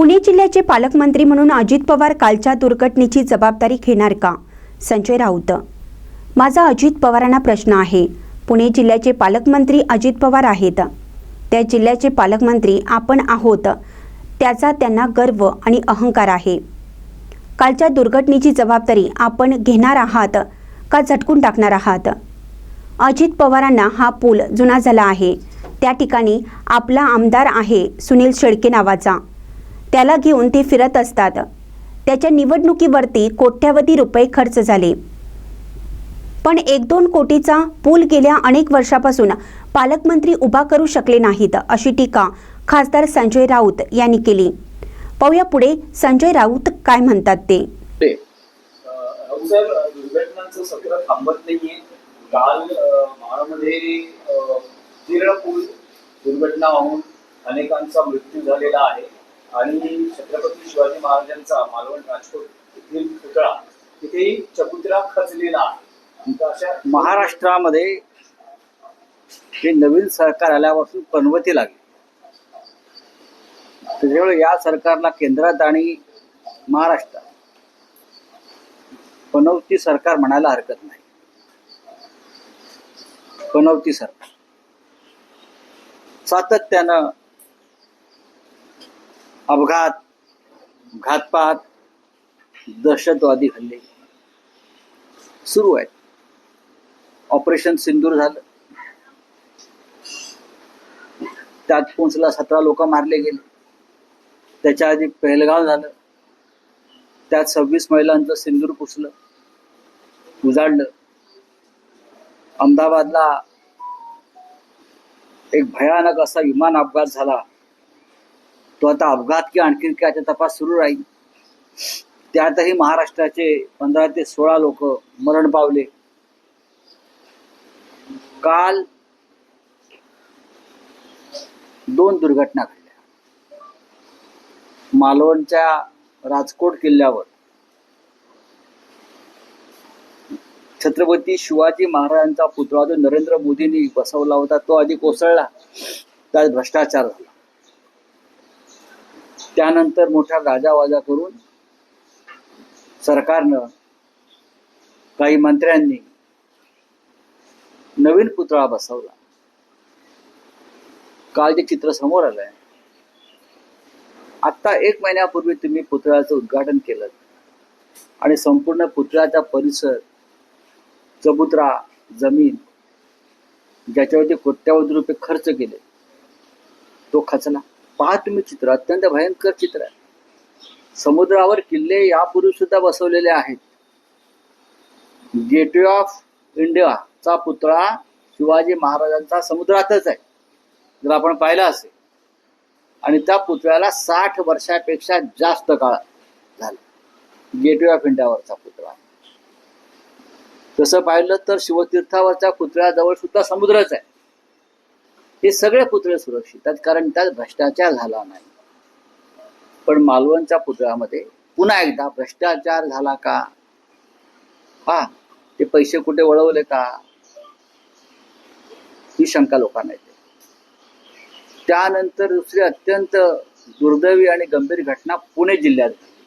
पुणे जिल्ह्याचे पालकमंत्री म्हणून अजित पवार कालच्या दुर्घटनेची जबाबदारी घेणार का? संजय राऊत. माझा अजित पवारांना प्रश्न आहे. पुणे जिल्ह्याचे पालकमंत्री अजित पवार आहेत. त्या जिल्ह्याचे पालकमंत्री आपण आहोत. त्याचा त्यांना गर्व आणि अहंकार आहे. कालच्या दुर्घटनेची जबाबदारी आपण घेणार आहात का झटकून टाकणार आहात? अजित पवारांना हा पूल जुना झाला आहे. त्या ठिकाणी आपला आमदार आहे सुनील शेळके नावाचा. त्याला घेऊन ते फिरत असतात. त्याच्या निवडणुकीवरती कोट्यावधी रुपये खर्च झाले. पण एक दोन कोटीचा पूल गेल्या अनेक वर्षापासून पालकमंत्री उभा करू शकले नाहीत अशी टीका खासदार संजय राऊत यांनी केली. पाहूया पुढे संजय राऊत काय म्हणतात ते. दुर्घटनांचं सत्र थांबत नाहीये. काल महाडमध्ये जीर्ण पूल दुर्घटना होऊन अनेकांचा मृत्यू झालेला आहे. आणि छत्रपती शिवाजी महाराजांचा मालवण राजकोट येथील पुतळा तिथेही चबुतरा खचलेला आहे. अशा महाराष्ट्रामध्ये हे नवीन सरकार आल्यापासून पनवती लागली. त्याच्यामुळे या सरकारला केंद्रात आणि महाराष्ट्रात पनवती सरकार म्हणायला हरकत नाही. पनवती सरकार. सातत्यानं अपघात घातपात दहशतवादी हल्ले सुरू आहेत. ऑपरेशन सिंदूर झालं. त्यात पुंचला सतरा लोक मारले गेले. त्याच्या आधी पहलगाव झालं. त्यात सव्वीस महिलांचं सिंदूर पुसलं उजाडलं. अहमदाबादला एक भयानक असा विमान अपघात झाला. तो आता अपघात की आणखी काय त्याचा तपास सुरू राहील? त्यातही महाराष्ट्राचे पंधरा ते सोळा लोक मरण पावले. काल दोन दुर्घटना घडल्या. मालवणच्या राजकोट किल्ल्यावर छत्रपती शिवाजी महाराजांचा पुतळा जो नरेंद्र मोदींनी बसवला होता तो आधी कोसळला. त्यात भ्रष्टाचार झाला. त्यानंतर मोठ्या गाजावाजा करून सरकारनं काही मंत्र्यांनी नवीन पुतळा बसवला. काल जे चित्र समोर आलंय आता एक महिन्यापूर्वी तुम्ही पुतळ्याचं उद्घाटन केलं आणि संपूर्ण पुतळ्याचा परिसर चबुतरा जमीन ज्याच्यावरती कोट्यावधी रुपये खर्च केले तो खचला. पहा तुम्ही चित्र अत्यंत भयंकर चित्र. आहे समुद्रावर किल्ले यापूर्वी सुद्धा बसवलेले आहेत. गेटवे ऑफ इंडियाचा पुतळा शिवाजी महाराजांचा समुद्रातच आहे. जर आपण पाहिला असेल. आणि त्या पुतळ्याला साठ वर्षापेक्षा जास्त काळ झाला. गेटवे ऑफ इंडियावरचा पुतळा. तसं पाहिलं तर शिवतीर्थावरच्या पुतळ्याजवळ सुद्धा समुद्रच आहे. हे सगळे पुतळे सुरक्षित आहेत कारण त्यात भ्रष्टाचार झाला नाही. पण मालवणच्या पुतळ्यामध्ये पुन्हा एकदा भ्रष्टाचार झाला का? हा ते पैसे कुठे वळवले का? ही शंका लोकांना येते. त्यानंतर दुसरी अत्यंत दुर्दैवी आणि गंभीर घटना पुणे जिल्ह्यात झाली.